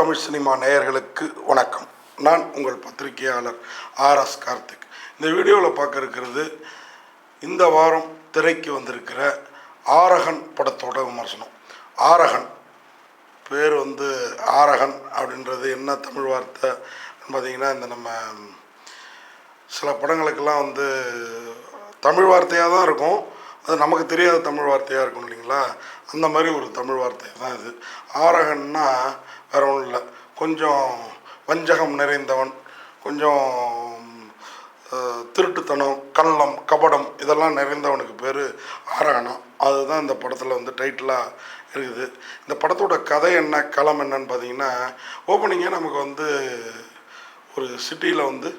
Tamil cinema நேயர்களுக்கு வணக்கம். நான் உங்கள் பத்திரிகையாளர் ஆர் எஸ் கார்த்திக். இந்த வீடியோவில் பார்க்க இருக்கிறது இந்த வாரம் திரைக்கு வந்திருக்கிற ஆரகன் படத்தோட விமர்சனம். ஆரகன். பேர் வந்து ஆரகன் அப்படின்றது என்ன தமிழ் வார்த்தை பார்த்தீங்கன்னா இந்த நம்ம சில படங்களுக்கெல்லாம் வந்து தமிழ் வார்த்தையாக தான் இருக்கும். அது நமக்கு தெரியாத தமிழ் வார்த்தையாக இருக்கும் இல்லைங்களா? அந்த மாதிரி ஒரு தமிழ் வார்த்தை தான் இது. ஆரகன்னா வேற ஒன்றும் இல்லை. கொஞ்சம் வஞ்சகம் நிறைந்தவன் கொஞ்சம் திருட்டுத்தனம் கள்ளம் கபடம் இதெல்லாம் நிறைந்தவனுக்கு பேர் ஆரகணம் அதுதான் இந்த படத்தில் வந்து டைட்டிலாக இருக்குது. இந்த படத்தோட கதை என்ன களம் என்னன்னு பார்த்தீங்கன்னா ஓப்பனிங்கே நமக்கு வந்து ஒரு சிட்டியில் வந்து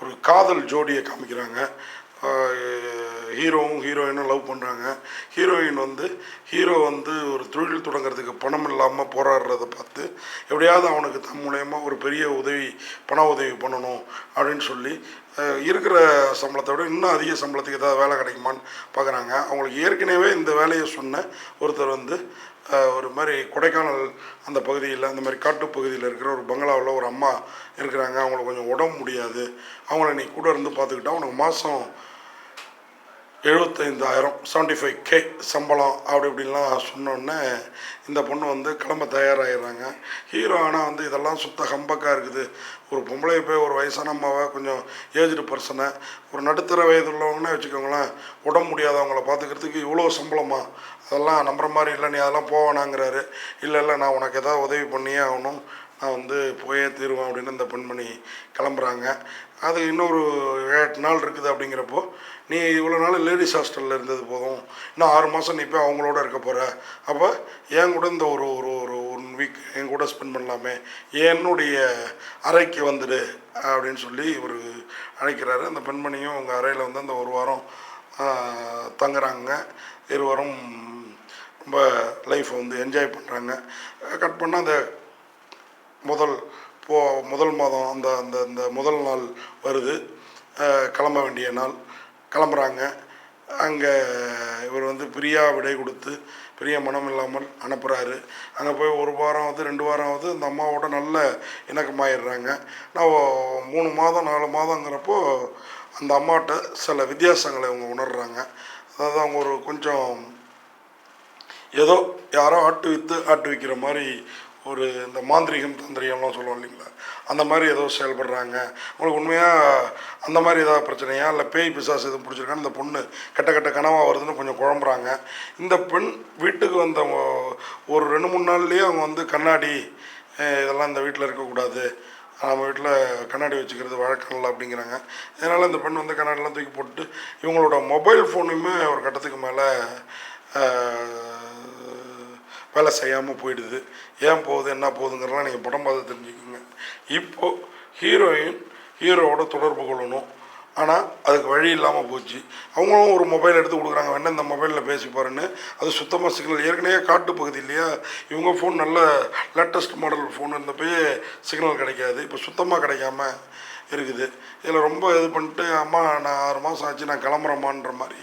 ஒரு காதல் ஜோடியை காமிக்கிறாங்க. ஹீரோவும் ஹீரோயினும் லவ் பண்ணுறாங்க ஹீரோயின் வந்து ஹீரோ வந்து ஒரு தொழில் தொடங்குறதுக்கு பணம் இல்லாமல் போராடுறத பார்த்து எப்படியாவது அவனுக்கு தம் மூலயமா ஒரு பெரிய உதவி பண உதவி பண்ணணும் அப்படின்னு சொல்லி இருக்கிற சம்பளத்தை விட இன்னும் அதிக சம்பளத்துக்கு ஏதாவது வேலை கிடைக்குமான்னு பார்க்குறாங்க. அவங்களுக்கு ஏற்கனவே இந்த வேலையை சொன்ன ஒருத்தர் வந்து ஒரு மாதிரி கொடைக்கானல் அந்த பகுதியில் அந்த மாதிரி காட்டு பகுதியில் இருக்கிற ஒரு பங்களாவில் ஒரு அம்மா இருக்கிறாங்க. அவங்களுக்கு கொஞ்சம் உடம்பு முடியாது. அவங்கள நீ கூட இருந்து பார்த்துக்கிட்டா அவனுக்கு மாதம் எழுபத்தைந்தாயிரம் செவன்ட்டி ஃபைவ் கே சம்பளம் அப்படி இப்படின்லாம் சொன்னோடனே இந்த பொண்ணு வந்து கிளம்ப தயாராகிடுறாங்க ஹீரோ ஆனால் வந்து இதெல்லாம் சுத்த ஹம்பக்காக இருக்குது. ஒரு பொம்பளை போய் ஒரு வயசான அம்மாவை கொஞ்சம் ஏஜ்டு பர்சனை ஒரு நடுத்தர வயது உள்ளவங்கன்னே வச்சுக்கோங்களேன் உடம்பு முடியாதவங்கள பார்த்துக்கிறதுக்கு இவ்வளோ சம்பளமா? அதெல்லாம் நம்புற மாதிரி இல்லை நீ அதெல்லாம் போவேணாங்கிறாரு இல்லை இல்லை நான் உனக்கு எதாவது உதவி பண்ணியே ஆகணும். நான் வந்து போயே தீருவேன் அப்படின்னு அந்த பெண்மணி கிளம்புறாங்க. அது இன்னொரு எட்டு நாள் இருக்குது அப்படிங்கிறப்போ நீ இவ்வளோ நாள் லேடிஸ் ஹாஸ்டலில் இருந்தது போதும். இன்னும் ஆறு மாதம் நீ போய் அவங்களோட இருக்க போகிற அப்போ என் கூட இந்த ஒரு ஒரு ஒரு ஒன் வீக் என் கூட ஸ்பெண்ட் பண்ணலாமே. என்னுடைய அறைக்கு வந்துடு அப்படின்னு சொல்லி இவர் அழைக்கிறாரு. அந்த பெண்மணியும் உங்கள் அறையில் வந்து அந்த ஒரு வாரம் தங்குறாங்க. இருவரும் ரொம்ப லைஃப்பை வந்து என்ஜாய் பண்ணுறாங்க கட் பண்ணால் அந்த முதல் போ முதல் மாதம் அந்த அந்த அந்த முதல் நாள் வருது. கிளம்ப வேண்டிய நாள். கிளம்புறாங்க. அங்கே இவர் வந்து பிரியா விடை கொடுத்து பெரிய மனம் இல்லாமல் அனுப்புகிறாரு அங்கே போய் ஒரு வாரம் வந்து ரெண்டு வாரம் வந்து அந்த அம்மாவோட நல்ல இணக்கமாயிடுறாங்க. நான் மூணு மாதம் நாலு மாதங்கிறப்போ அந்த அம்மாட்ட சில வித்தியாசங்களை அவங்க உணர்கிறாங்க அதாவது அவங்க ஒரு கொஞ்சம் ஏதோ யாரோ ஆட்டு வித்து ஆட்டு விற்கிற மாதிரி ஒரு இந்த மாந்திரிகம் தந்திரியம்லாம் சொல்லுவோம் இல்லைங்களா? அந்த மாதிரி ஏதோ செயல்படுறாங்க. உங்களுக்கு உண்மையாக அந்த மாதிரி ஏதாவது பிரச்சனையா? இல்லை பேய் பிசாசு எதுவும் பிடிச்சிருக்கான்னு இந்த பொண்ணு கெட்ட கெட்ட கனவாக வருதுன்னு கொஞ்சம் குழம்புறாங்க. இந்த பெண் வீட்டுக்கு வந்த ஒரு ரெண்டு மூணு நாள்லேயே அவங்க வந்து கண்ணாடி இதெல்லாம் இந்த வீட்டில் இருக்கக்கூடாது. நம்ம வீட்டில் கண்ணாடி வச்சுக்கிறது வழக்கம் இல்லை அப்படிங்கிறாங்க. இதனால் இந்த பெண் வந்து கண்ணாடிலாம் தூக்கி போட்டு இவங்களோட மொபைல் ஃபோனுமே ஒரு கட்டத்துக்கு மேலே வேலை செய்யாமல் போயிடுது. ஏன் போகுது என்ன போகுதுங்கிறலாம் நீங்கள் படம் பார்த்து தெரிஞ்சுக்கோங்க. இப்போது ஹீரோயின் ஹீரோவோட தொடர்பு கொள்ளணும். ஆனால் அதுக்கு வழி இல்லாமல் போச்சு. அவங்களும் ஒரு மொபைல் எடுத்து கொடுக்குறாங்க. வேணா இந்த மொபைலில் பேசி பாருன்னு. அது சுத்தமாக சிக்னல் ஏற்கனவே காட்டு பகுதி இல்லையா? இவங்க ஃபோன் நல்ல லேட்டஸ்ட் மாடல் ஃபோன் இருந்தப்பயே சிக்னல் கிடைக்காது. இப்போ சுத்தமாக கிடைக்காம இருக்குது. இதில் ரொம்ப இது பண்ணிட்டு அம்மா நான் ஆறு மாதம் ஆச்சு நான் கிளம்புறேம்மான்ற மாதிரி.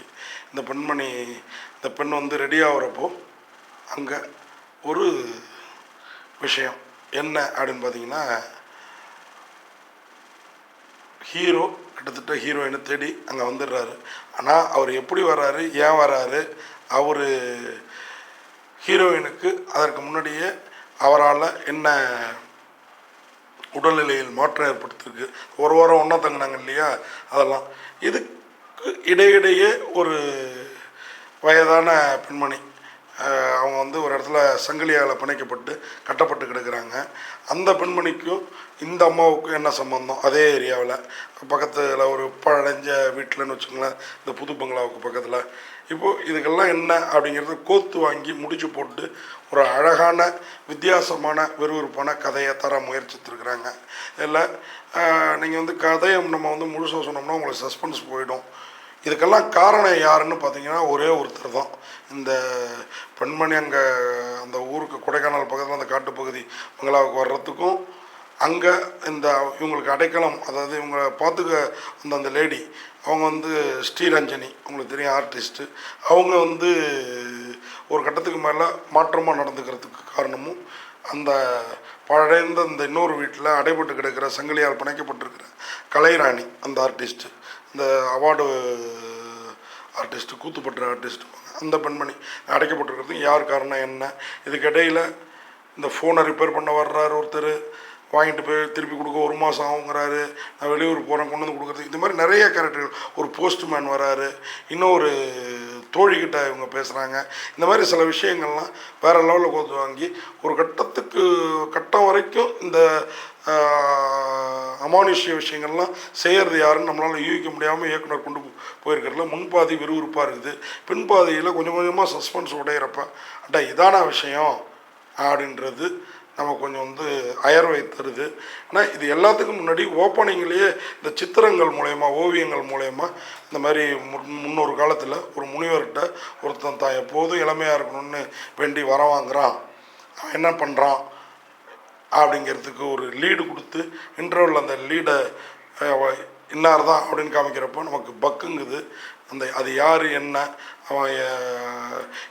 இந்த பெண்மணி இந்த பெண் வந்து ரெடி ஆகிறப்போ அங்கே ஒரு விஷயம். என்ன அப்படின்னு பார்த்தீங்கன்னா ஹீரோ கிட்டத்தட்ட ஹீரோயினை தேடி அங்கே வந்துடுறாரு. ஆனால் அவர் எப்படி வர்றாரு ஏன் வர்றாரு அவர் ஹீரோயினுக்கு அதற்கு முன்னாடியே அவரால் என்ன உடல்நிலையில் மாற்றம் ஏற்படுத்திருக்கு ஒரு வாரம் ஒன்றா தங்கினாங்க இல்லையா? அதெல்லாம். இதுக்கு இடையிடையே ஒரு வயதான பெண்மணி அவங்க வந்து ஒரு இடத்துல சங்கிலியால் பிணைக்கப்பட்டு கட்டப்பட்டு கிடக்குறாங்க. அந்த பெண்மணிக்கும் இந்த அம்மாவுக்கும் என்ன சம்பந்தம்? அதே ஏரியாவில். பக்கத்தில் ஒரு பழஞ்ச வீட்டில்னு வச்சுங்களேன் இந்த புது பங்களாவுக்கு பக்கத்தில். இப்போது இதுக்கெல்லாம் என்ன அப்படிங்கிறத கோத்து வாங்கி முடிச்சு போட்டு ஒரு அழகான வித்தியாசமான விறுவிறுப்பான கதையை தர முயற்சித்திருக்கிறாங்க இதில் நீங்கள் வந்து கதையை நம்ம வந்து முழுசாக சொன்னோம்னா உங்களுக்கு சஸ்பென்ஸ் போயிடும். இதுக்கெல்லாம் காரணம் யாருன்னு பார்த்தீங்கன்னா ஒரே ஒருத்தர் தான். இந்த பெண்மணி அங்கே அந்த ஊருக்கு கொடைக்கானல் பக்கத்தில் அந்த காட்டுப்பகுதி பங்களாவுக்கு வர்றதுக்கும் அங்கே இந்த இவங்களுக்கு அடைக்கலம் அதாவது இவங்க பார்த்துக்க அந்த அந்த லேடி அவங்க வந்து ஸ்ரீரஞ்சனி உங்களுக்கு தெரியும் ஆர்டிஸ்ட்டு அவங்க வந்து ஒரு கட்டத்துக்கு மேலே மாற்றமாக நடந்துக்கிறதுக்கு காரணமும் அந்த பழைந்த இந்த இன்னொரு வீட்டில் அடைபட்டு கிடக்கிற சங்கிலியால் பிணைக்கப்பட்டிருக்கிற கலைராணி அந்த ஆர்டிஸ்ட்டு இந்த அவார்டு ஆர்டிஸ்ட்டு கூத்துப்பட்டுற ஆர்டிஸ்ட் அந்த பெண்மணி அடைக்கப்பட்டிருக்கிறதுக்கு யார் காரணம் என்ன? இதுக்கிடையில் இந்த ஃபோனை ரிப்பேர் பண்ண வர்றாரு ஒருத்தர். வாங்கிட்டு போய் திருப்பி கொடுக்க ஒரு மாதம் ஆகுங்கிறாரு. நான் வெளியூர் போகிறேன் கொண்டு வந்து கொடுக்குறதுக்கு. இந்த மாதிரி நிறைய கேரக்டர்கள் ஒரு போஸ்ட்மேன் வராரு. இன்னொரு தோழிக்கிட்ட இவங்க பேசுகிறாங்க இந்த மாதிரி சில விஷயங்கள்லாம் வேறு லெவலில் கொண்டு வாங்கி ஒரு கட்டத்துக்கு கட்டம் வரைக்கும் இந்த அமானுஷ்ய விஷயங்கள்லாம் செய்கிறது யாருன்னு நம்மளால் யூகிக்க முடியாமல் இயக்குனர் கொண்டு போயிருக்கிறதுல முன்பாதி விறுவிறுப்பாக இருக்குது. பின்பாதியில் கொஞ்சம் கொஞ்சமாக சஸ்பென்ஸ் உடையிறப்ப அட்டா இதான விஷயம்? அப்படின்றது நம்ம கொஞ்சம் வந்து அயர்வை தருது. ஆனால் இது எல்லாத்துக்கும் முன்னாடி ஓப்பனிங்லேயே இந்த சித்திரங்கள் மூலயமா ஓவியங்கள் மூலயமா இந்த மாதிரி முன் முன்னொரு காலத்தில் ஒரு முனிவர்கிட்ட ஒருத்தன் தான் எப்போதும் இளமையாக இருக்கணும்னு வேண்டி வர வாங்குறான். அவன் என்ன பண்ணுறான் அப்படிங்கிறதுக்கு ஒரு லீடு கொடுத்து இன்டர்வலில் அந்த லீடை இன்னார் தான் அப்படின்னு காமிக்கிறப்போ நமக்கு பக்குங்குது. அந்த அது யார் என்ன? அவன்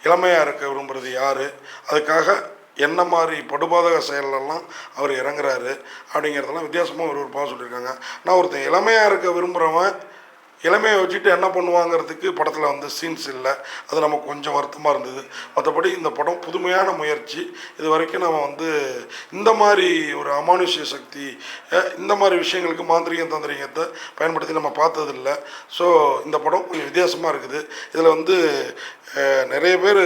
இளமையாக இருக்க விரும்புகிறது யார்? அதுக்காக என்ன மாதிரி படுபாதக செயலெல்லாம் அவர் இறங்குறாரு அப்படிங்கிறதெல்லாம் வித்தியாசமாக ஒரு ஒரு சொல்லியிருக்காங்க. நான் ஒருத்தன் இளமையாக இருக்க விரும்புகிறவன் இளமையை வச்சுட்டு என்ன பண்ணுவாங்கிறதுக்கு படத்தில் வந்து சீன்ஸ் இல்லை. அது நமக்கு கொஞ்சம் வருத்தமாக இருந்தது. மற்றபடி இந்த படம் புதுமையான முயற்சி. இது வரைக்கும் நம்ம வந்து இந்த மாதிரி ஒரு அமானுஷ்ய சக்தி இந்த மாதிரி விஷயங்களுக்கு மாந்திரிகம் தந்திரிகத்தை பயன்படுத்தி நம்ம பார்த்ததில்ல. ஸோ இந்த படம் கொஞ்சம் வித்தியாசமாக இருக்குது. இதில் வந்து நிறைய பேர்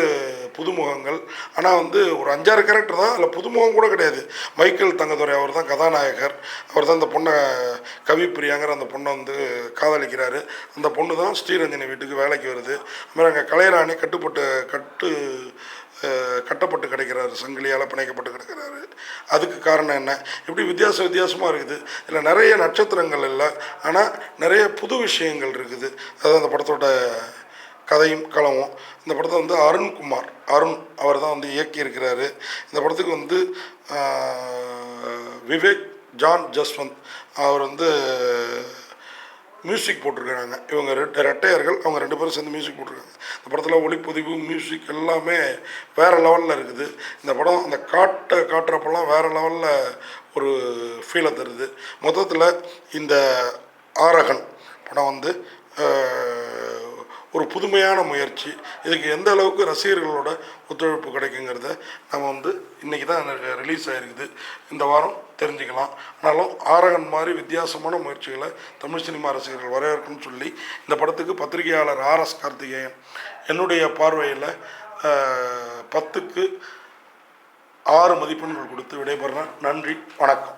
புதுமுகங்கள். ஆனால் வந்து ஒரு அஞ்சாறு கேரக்டர் தான். அதில் புதுமுகம் கூட கிடையாது. மைக்கேல் தங்கதுரை அவர் தான் கதாநாயகர். அவர் தான் இந்த பொண்ணை கவிப்பிரியாங்கிற அந்த பொண்ணை வந்து காதலிக்கிறாரு. அந்த பொண்ணு தான் ஸ்ரீரஞ்சனி வீட்டுக்கு வேலைக்கு வருது. அப்புறம் அங்கே கலையராணி கட்டுப்பட்டு கட்டு கட்டப்பட்டு கிடைக்கிறாரு. சங்கிலியால் பிணைக்கப்பட்டு கிடக்கிறாரு. அதுக்கு காரணம் என்ன? இப்படி வித்தியாச வித்தியாசமாக இருக்குது. இதில் நிறைய நட்சத்திரங்கள் இல்லை. ஆனால் நிறைய புது விஷயங்கள் இருக்குது. அது அந்த படத்தோட கதையும் களமும் இந்த படத்தை வந்து அருண்குமார் அருண் அவர் தான் வந்து இயக்கியிருக்கிறாரு. இந்த படத்துக்கு வந்து விவேக் ஜான் ஜஸ்வந்த் அவர் வந்து மியூசிக் போட்டிருக்கிறாங்க. இவங்க ரெண்டு ரெட்டையர்கள் அவங்க ரெண்டு பேரும் சேர்ந்து மியூசிக் போட்டிருக்காங்க. இந்த படத்தில் ஒளிப்பதிவு மியூசிக் எல்லாமே வேறு லெவலில் இருக்குது. இந்த படம் அந்த காட்டை காட்டுறப்பெல்லாம் வேறு லெவலில் ஒரு ஃபீலை தருது. மொத்தத்தில் இந்த ஆரகன் படம் வந்து ஒரு புதுமையான முயற்சி. இதுக்கு எந்த அளவுக்கு ரசிகர்களோட ஒத்துழைப்பு கிடைக்குங்கிறத நம்ம வந்து இன்றைக்கி தான் ரிலீஸ் ஆகிருக்குது இந்த வாரம் தெரிஞ்சுக்கலாம். ஆனாலும் ஆரகன் மாதிரி வித்தியாசமான முயற்சிகளை தமிழ் சினிமா ரசிகர்கள் வரவேற்கணும்னு சொல்லி இந்த படத்துக்கு பத்திரிகையாளர் ஆர்எஸ் கார்த்திகேயன் என்னுடைய பார்வையில் பத்துக்கு ஆறு மதிப்பெண்கள் கொடுத்து விடைபெறேன் நன்றி. வணக்கம்.